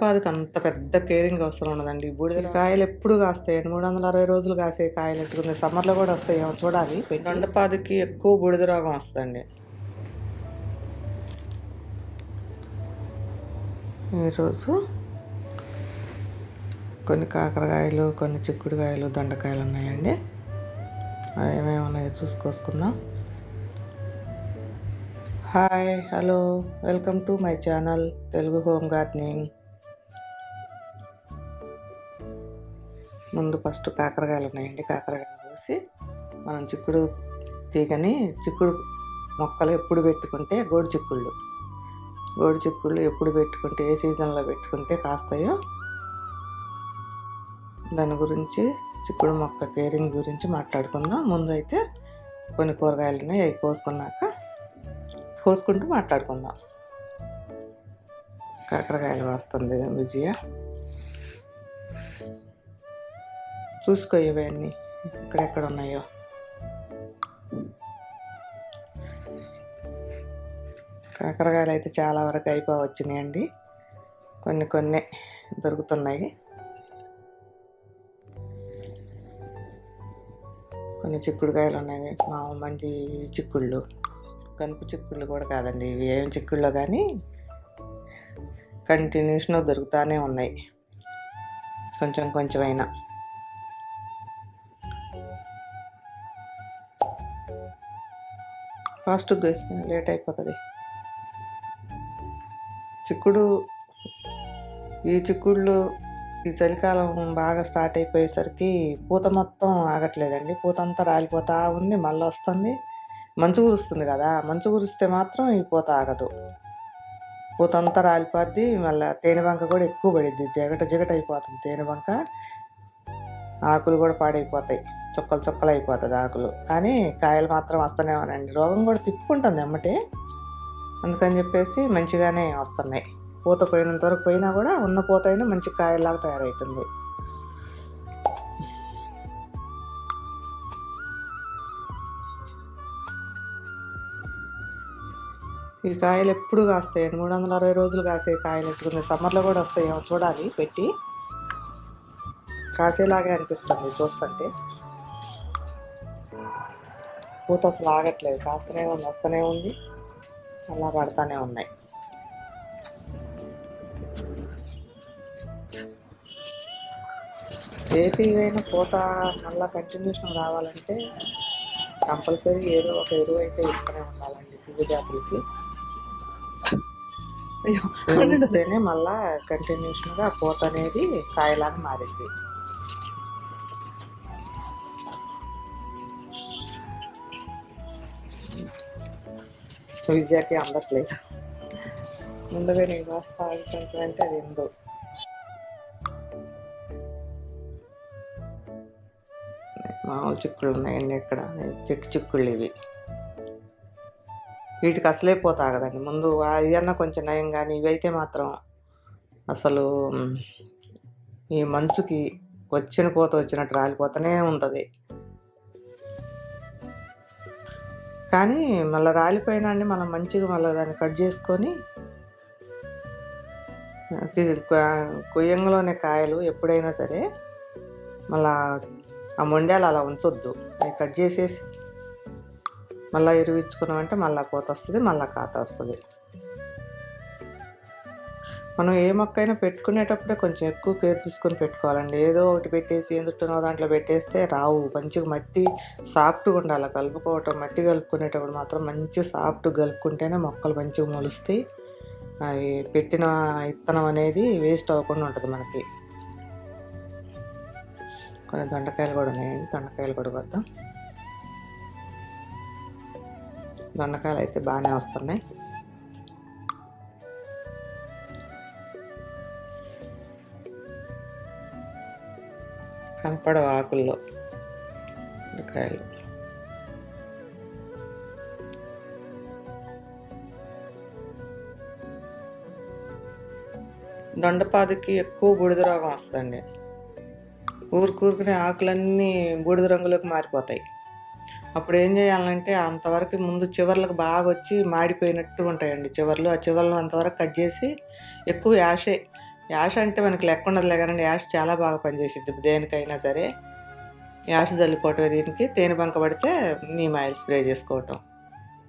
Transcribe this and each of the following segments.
దొండపాదికి అంత పెద్ద కేరింగ్ అవసరం ఉండదండి. బూడిద కాయలు ఎప్పుడు కాస్తాయండి మూడు వందల అరవై రోజులు కాసే కాయలు ఎట్టుకున్నాయి సమ్మర్లో కూడా వస్తాయేమో చూడాలి. దొండపాదికి ఎక్కువ బూడిద రోగం వస్తుందండి. ఈరోజు కొన్ని కాకరకాయలు కొన్ని చిక్కుడుకాయలు దొండకాయలు ఉన్నాయండి. అవి ఏమేమి ఉన్నాయో చూసుకొసుకుందాం hi hello welcome to my channel Telugu home gardening ముందు ఫస్ట్ కాకరకాయలు ఉన్నాయండి. కాకరకాయలు కోసి మనం చిక్కుడు తీగని చిక్కుడు మొక్కలు ఎప్పుడు పెట్టుకుంటే గోడు చిక్కుళ్ళు. గోడు చిక్కుళ్ళు ఎప్పుడు పెట్టుకుంటే ఏ సీజన్లో పెట్టుకుంటే కాస్తాయో దాని గురించి చిక్కుడు మొక్క కేరింగ్ గురించి మాట్లాడుకుందాం. ముందు అయితే కొన్ని కూరగాయలు ఉన్నాయి. అవి కోసుకున్నాక కోసుకుంటూ మాట్లాడుకుందాం. కాకరకాయలు వస్తుంది విజయ. చూసుకో ఇవన్నీ ఎక్కడెక్కడ ఉన్నాయో. కాకరకాయలు అయితే చాలా వరకు అయిపో వచ్చినాయండి కొన్ని కొన్ని దొరుకుతున్నాయి. కొన్ని చిక్కుడుకాయలు ఉన్నాయి. మా మంచి చిక్కుళ్ళు కనుపు చిక్కుళ్ళు కూడా కాదండి. ఇవి ఏం చిక్కుళ్ళో కానీ కంటిన్యూషన్ దొరుకుతానే ఉన్నాయి. కొంచెం కొంచెం అయినా ఫాస్ట్ లేట్ అయిపోతుంది. చిక్కుడు ఈ చిక్కుళ్ళు ఈ చలికాలం బాగా స్టార్ట్ అయిపోయేసరికి పూత మొత్తం ఆగట్లేదండి. పూత అంతా రాలిపోతా ఉంది మళ్ళీ వస్తుంది. మంచు కురుస్తుంది కదా మంచు కురిస్తే మాత్రం ఈ పూత ఆగదు. పూత అంతా రాలిపోద్ది మళ్ళీ తేనెబంక కూడా ఎక్కువ పడిద్ది. జిగట జిగట అయిపోతుంది తేనె బంక. ఆకులు కూడా పాడైపోతాయి. చుక్కలు చుక్కలు అయిపోతుంది ఆకులు. కానీ కాయలు మాత్రం వస్తూనే ఉన్నాయండి. రోగం కూడా తిప్పుకుంటుంది ఎమ్మటే. అందుకని చెప్పేసి మంచిగానే వస్తున్నాయి. పూత పోయినంత వరకు పోయినా కూడా ఉన్న పూత అయినా మంచి కాయలాగా తయారవుతుంది. ఈ కాయలు ఎప్పుడు కాస్తాయండి? మూడు వందల అరవై రోజులు కాసే కాయలు ఎప్పుడు సమ్మర్లో కూడా వస్తాయేమో చూడాలి పెట్టి. కాసేలాగే అనిపిస్తుంది చూస్తుంటే. పూత అసలు ఆగట్లేదు. కాస్తూనే ఉంది వస్తూనే ఉంది. అలా పడతానే ఉన్నాయి. ఏ తీగైనా పూత మళ్ళీ కంటిన్యూషన్ రావాలంటే కంపల్సరీ ఏదో ఒక ఎరువు అయితే ఇస్తూనే ఉండాలండి తీగ జాతులకి. ఇస్తేనే మళ్ళా కంటిన్యూషన్గా పూత అనేది కాయలాగా మారింది. విజయాకి అందట్లేదు. ముందుగా నేను వస్తా కొంచెం అంటే అది ఎందు. మామూలు చిక్కుళ్ళు ఉన్నాయండి ఇక్కడ. చెట్టు చిక్కుళ్ళు ఇవి. వీటికి అసలే పోతా కదండి. ముందు అన్న కొంచెం నయం కానీ ఇవైతే మాత్రం అసలు ఈ మంచుకి వచ్చిన పోత వచ్చినట్టు రాలిపోతూనే ఉంటుంది. కానీ మళ్ళీ రాలిపోయినా అండి మనం మంచిగా మళ్ళీ దాన్ని కట్ చేసుకొని కొయ్యంగలోనే కాయలు ఎప్పుడైనా సరే మళ్ళా ఆ మొండాలు అలా ఉంచొద్దు. అవి కట్ చేసేసి మళ్ళీ ఎరువిచ్చుకున్నామంటే మళ్ళీ కోత వస్తుంది మళ్ళీ కాత వస్తుంది మనం ఏ మొక్క అయినా పెట్టుకునేటప్పుడే కొంచెం ఎక్కువ కేర్ తీసుకొని పెట్టుకోవాలండి. ఏదో ఒకటి పెట్టేసి ఎందుకునో దాంట్లో పెట్టేస్తే రావు. మంచిగా మట్టి సాఫ్ట్గా ఉండాలి. కలుపుకోవటం మట్టి కలుపుకునేటప్పుడు మాత్రం మంచి సాఫ్ట్ కలుపుకుంటేనే మొక్కలు మంచిగా మొలుస్తాయి. అవి పెట్టిన విత్తనం అనేది వేస్ట్ అవ్వకుండా ఉంటుంది మనకి. కొన్ని దొండకాయలు కూడా ఉన్నాయండి దొండకాయలు కూడా వద్దాం దొండకాయలు అయితే బాగానే వస్తున్నాయి. కనపడవు ఆకుల్లో దొండకాయలు దొండపాదికి ఎక్కువ బూడిద రోగం వస్తుందండి. ఊరుకూరుకునే ఆకులన్నీ బూడిద రంగులోకి మారిపోతాయి. అప్పుడు ఏం చేయాలంటే అంతవరకు ముందు చివర్లకు బాగా వచ్చి మాడిపోయినట్టు ఉంటాయండి చివర్లు. ఆ చివర్లు అంతవరకు కట్ చేసి ఎక్కువ యాషే యాష్ అంటే మనకి లెక్క ఉండదులే కానీ యాష్ చాలా బాగా పనిచేసిద్ది. దేనికైనా సరే యాష్ చల్లుకోవటం దీనికి తేనె బంక పడితే నీమ్ ఆయిల్ స్ప్రే చేసుకోవటం.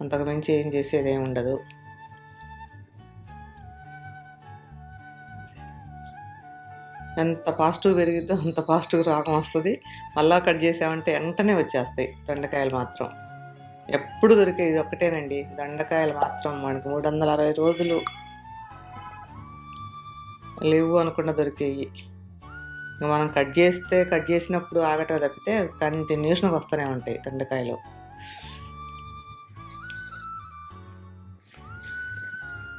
అంతకు మించి ఏం చేసేది ఏమి ఉండదు. ఎంత పాజిటివ్ పెరిగిద్దో అంత పాజిటివ్ రోగం వస్తుంది. మళ్ళా కట్ చేసామంటే వెంటనే వచ్చేస్తాయి దొండకాయలు మాత్రం. ఎప్పుడు దొరికేది ఒక్కటేనండి. దొండకాయలు మాత్రం మనకి మూడు వందల అరవై రోజులు లేవు అనుకుండా దొరికేవి ఇంకా మనం కట్ చేస్తే కట్ చేసినప్పుడు ఆగటం తప్పితే కంటిన్యూషన్గా వస్తూనే ఉంటాయి దొండకాయలు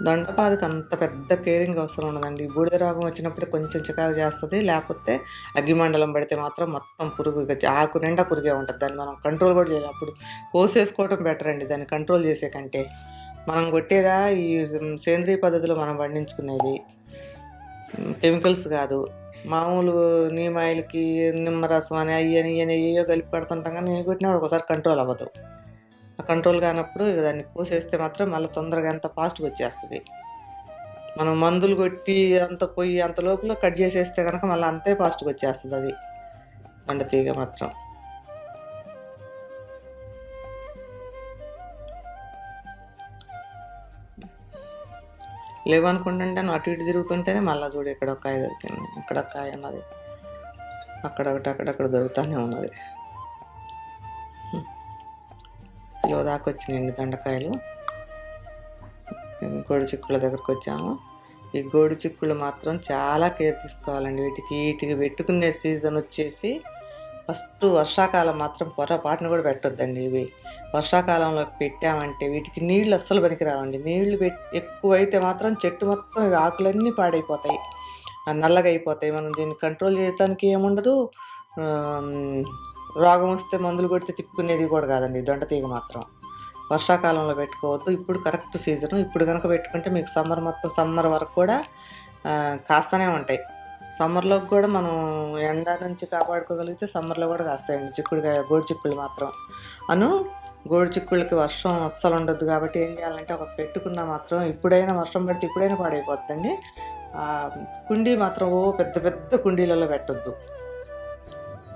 దొండపాదకు అంత పెద్ద కేరింగ్ అవసరం ఉండదండి. బూడిద రోగం వచ్చినప్పుడు కొంచెం చికాకు చేస్తుంది లేకపోతే అగ్గిమండలం పడితే మాత్రం మొత్తం పురుగు ఆకు నిండా పురుగే ఉంటుంది. దాన్ని మనం కంట్రోల్ కూడా చేయాలి. అప్పుడు కోసేసుకోవడం బెటర్ అండి దాన్ని కంట్రోల్ చేసే కంటే. మనం కొట్టేదా ఈ సేంద్రియ పద్ధతిలో మనం పండించుకునేది. కెమికల్స్ కాదు. మామూలు నీమ్ ఆయిల్కి నిమ్మరసం అని అయ్యని అని అయ్యో కలిపి పెడుతుంటాం కానీ నేను కొట్టినా ఒకసారి కంట్రోల్ అవ్వదు. ఆ కంట్రోల్ కానప్పుడు ఇక దాన్ని పోసేస్తే మాత్రం మళ్ళీ తొందరగా అంత ఫాస్ట్గా వచ్చేస్తుంది. మనం మందులు కొట్టి అంత పోయి అంత లోపల కట్ చేసేస్తే కనుక మళ్ళీ అంతే ఫాస్ట్గా వచ్చేస్తుంది అది. బండ తీగ మాత్రం. లేవనుకుంటుంటే అటు ఇటు తిరుగుతుంటేనే మళ్ళీ చూడు ఇక్కడ ఒక కాయ దొరికింది ఇక్కడ ఒక కాయ ఉన్నది. అక్కడ ఒకటి అక్కడక్కడ దొరుకుతూనే ఉన్నది. కిలో దాకా వచ్చినాయండి దొండకాయలు. గోడి చిక్కుల దగ్గరకు వచ్చాము. ఈ గోడు చిక్కులు మాత్రం చాలా కేర్ తీసుకోవాలండి. వీటికి వీటికి పెట్టుకునే సీజన్ వచ్చేసి ఫస్ట్ వర్షాకాలం మాత్రం పొరపాటును కూడా పెట్టొద్దండి ఇవి. వర్షాకాలంలో పెట్టామంటే వీటికి నీళ్ళు అస్సలు పనికిరావండి. నీళ్ళు పెట్టి ఎక్కువైతే మాత్రం చెట్టు మొత్తం ఆకులన్నీ పాడైపోతాయి. నల్లగా అయిపోతాయి. మనం దీన్ని కంట్రోల్ చేయడానికి ఏముండదు. రోగం వస్తే మందులు కొడితే తిప్పుకునేది కూడా కాదండి. దొండ తీగ మాత్రం. వర్షాకాలంలో పెట్టుకోవద్దు. ఇప్పుడు కరెక్ట్ సీజన్. ఇప్పుడు కనుక పెట్టుకుంటే మీకు సమ్మర్ మొత్తం సమ్మర్ వరకు కూడా కాస్తూనే ఉంటాయి. సమ్మర్లో కూడా మనం ఎండ నుంచి కాపాడుకోగలిగితే సమ్మర్లో కూడా కాస్తాయండి. చిక్కుడుకాయ గోడు చిక్కులు మాత్రం. అను గోడు చిక్కుళ్ళకి వర్షం అస్సలు ఉండదు కాబట్టి ఏం చేయాలంటే ఒక పెట్టుకున్న మాత్రం ఇప్పుడైనా వర్షం పడితే ఇప్పుడైనా పాడైపోతుందండి. కుండీ మాత్రం ఓ పెద్ద పెద్ద కుండీలలో పెట్టద్దు.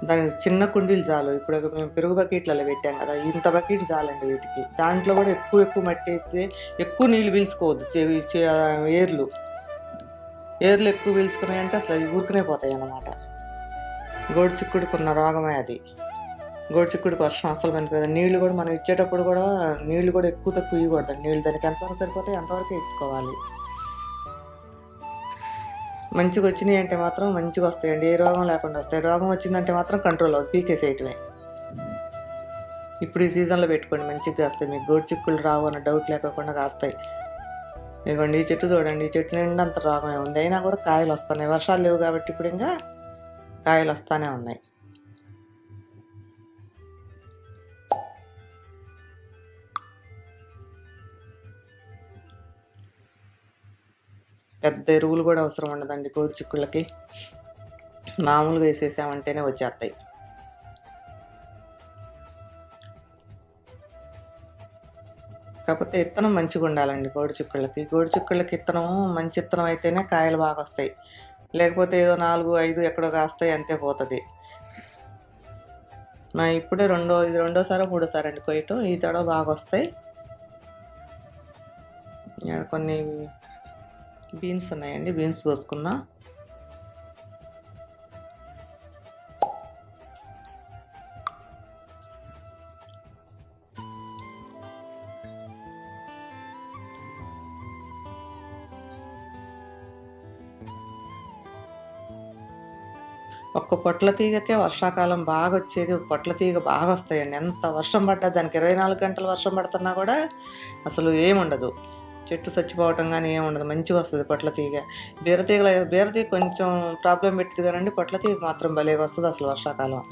దానికి చిన్న కుండీలు చాలు. ఇప్పుడు మేము పెరుగు బకెట్లలో పెట్టాం కదా ఇంత బకెట్ చాలండి వీటికి. దాంట్లో కూడా ఎక్కువ ఎక్కువ మట్టి వేస్తే ఎక్కువ నీళ్ళు పీల్చుకోవద్దు. ఏర్లు. ఏర్లు ఎక్కువ పీల్చుకున్నాయంటే అసలు ఊరుకునే పోతాయి అన్నమాట గోడు చిక్కుడుకున్న రోగమే అది. గోడు చిక్కుడికి వర్షం అసలు పనికిరాదు నీళ్ళు కూడా మనం ఇచ్చేటప్పుడు కూడా నీళ్ళు కూడా ఎక్కువ తక్కువ ఇవ్వకూడదు నీళ్ళు దానికి ఎంతవరకు సరిపోతాయి ఎంతవరకు ఇచ్చుకోవాలి. మంచిగా వచ్చినాయి అంటే మాత్రం మంచిగా వస్తాయండి. ఏ రోగం లేకుండా వస్తాయి. రోగం వచ్చిందంటే మాత్రం కంట్రోల్ అవుతుంది పీకేసేయటమే. ఇప్పుడు ఈ సీజన్లో పెట్టుకోండి. మంచిగా కాస్తాయి. మీకు గోడు చిక్కులు రావు అన్న డౌట్ లేకుండా కాస్తాయి. ఇదిగోండి ఈ చెట్టు చూడండి. ఈ చెట్టు నిండా అంత రోగమే ఉంది. అయినా కూడా కాయలు వస్తున్నాయి. వర్షాలు లేవు కాబట్టి ఇప్పుడు ఇంకా కాయలు వస్తూనే ఉన్నాయి. పెద్ద ఎరువులు కూడా అవసరం ఉండదండి కోడి చిక్కుళ్ళకి. మామూలుగా వేసేసామంటేనే వచ్చేస్తాయి. కాకపోతే ఇత్తనం మంచిగా ఉండాలండి కోడి చిక్కుళ్ళకి. కోడి చిక్కుళ్ళకి ఇత్తనం మంచి ఇత్తనం అయితేనే కాయలు బాగా వస్తాయి. లేకపోతే ఏదో నాలుగు ఐదు ఎక్కడో కాస్తాయి అంతే పోతుంది. మా ఇప్పుడే రెండో ఇది రెండోసారి మూడోసారి అండి కొయ్యటం. ఈ తడవ బాగా వస్తాయి. కొన్ని బీన్స్ ఉన్నాయండి బీన్స్ పోసుకున్నా. ఒక్క పొట్ల తీగకే వర్షాకాలం బాగా వచ్చేది పొట్ల తీగ బాగా వస్తాయండి ఎంత వర్షం పడ్డా దానికి ఇరవై నాలుగు గంటలు వర్షం పడుతున్నా కూడా అసలు ఏముండదు. చెట్టు చచ్చిపోవటం కానీ ఏముండదు మంచిగా వస్తుంది పొట్ల తీగ. బీరతీగల బీరతీగ కొంచెం ప్రాబ్లం పెట్టింది కానండి పొట్ల తీగ మాత్రం భలేగా వస్తుంది అసలు వర్షాకాలం.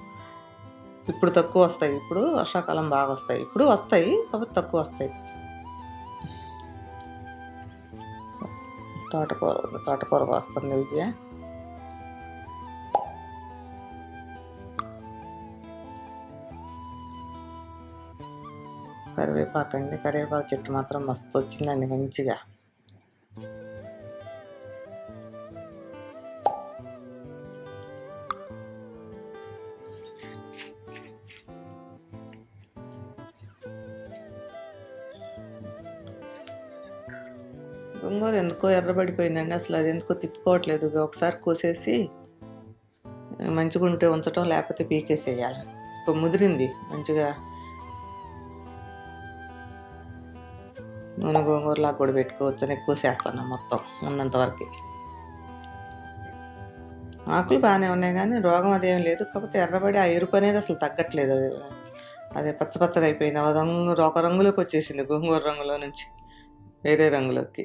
ఇప్పుడు తక్కువ వస్తాయి. ఇప్పుడు వర్షాకాలం బాగా వస్తాయి. ఇప్పుడు వస్తాయి కాబట్టి తక్కువ వస్తాయి. తోటకూర తోటకూర వస్తుంది విజయ. కరివేపాకు అండి కరివేపాకు చెట్టు మాత్రం మస్తు వచ్చిందండి మంచిగా. గుంగూరు ఎందుకో ఎర్రబడిపోయిందండి. అసలు అది ఎందుకో తిప్పుకోవట్లేదు. ఒకసారి కోసేసి మంచిగా ఉంటే ఉంచటం లేకపోతే పీకేసేయాలి. ఇప్పుడు ముదిరింది. మంచిగా నూనె గోంగూరలా కూడా పెట్టుకోవచ్చు అని ఎక్కువ చేస్తాను మొత్తం ఉన్నంత వరకు. ఆకులు బాగానే ఉన్నాయి కానీ రోగం అదేం లేదు. కాకపోతే ఎర్రబడి ఆ ఎరుపు అనేది అసలు తగ్గట్లేదు. అది అదే పచ్చ పచ్చగా అయిపోయింది. ఆ రంగు ఒక రంగులోకి వచ్చేసింది గోంగూర రంగులో నుంచి. వేరే రంగులోకి.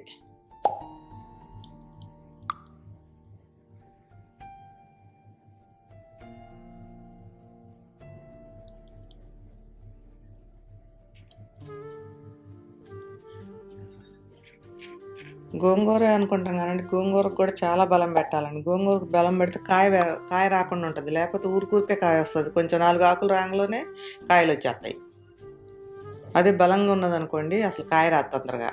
గోంగూర అనుకుంటాం కానీ గోంగూరకు కూడా చాలా బలం పెట్టాలండి. గోంగూరకు బలం పెడితే కాయ కాయ రాకుండా ఉంటుంది. లేకపోతే ఊరికూరికే కాయ వస్తుంది. కొంచెం నాలుగు ఆకులు రాంగలోనే కాయలు వచ్చేస్తాయి. అదే బలంగా ఉన్నదనుకోండి అసలు కాయ రాదు తొందరగా.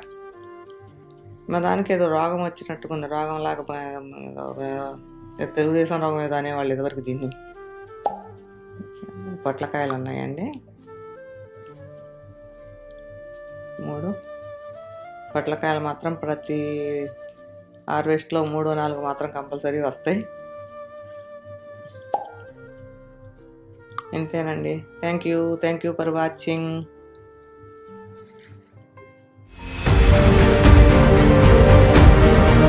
మా దానికి ఏదో రోగం వచ్చినట్టుకుంది. రోగం లాగా తెలుగుదేశం రోగం ఏదో అనేవాళ్ళు ఇదివరకు దీన్ని. పొట్లకాయలు ఉన్నాయండి. మూడు. పొట్లకాయలు మాత్రం ప్రతి హార్వెస్ట్లో మూడు నాలుగు మాత్రం కంపల్సరీ వస్తాయి. ఇంతేనండి. Thank you. Thank you for watching.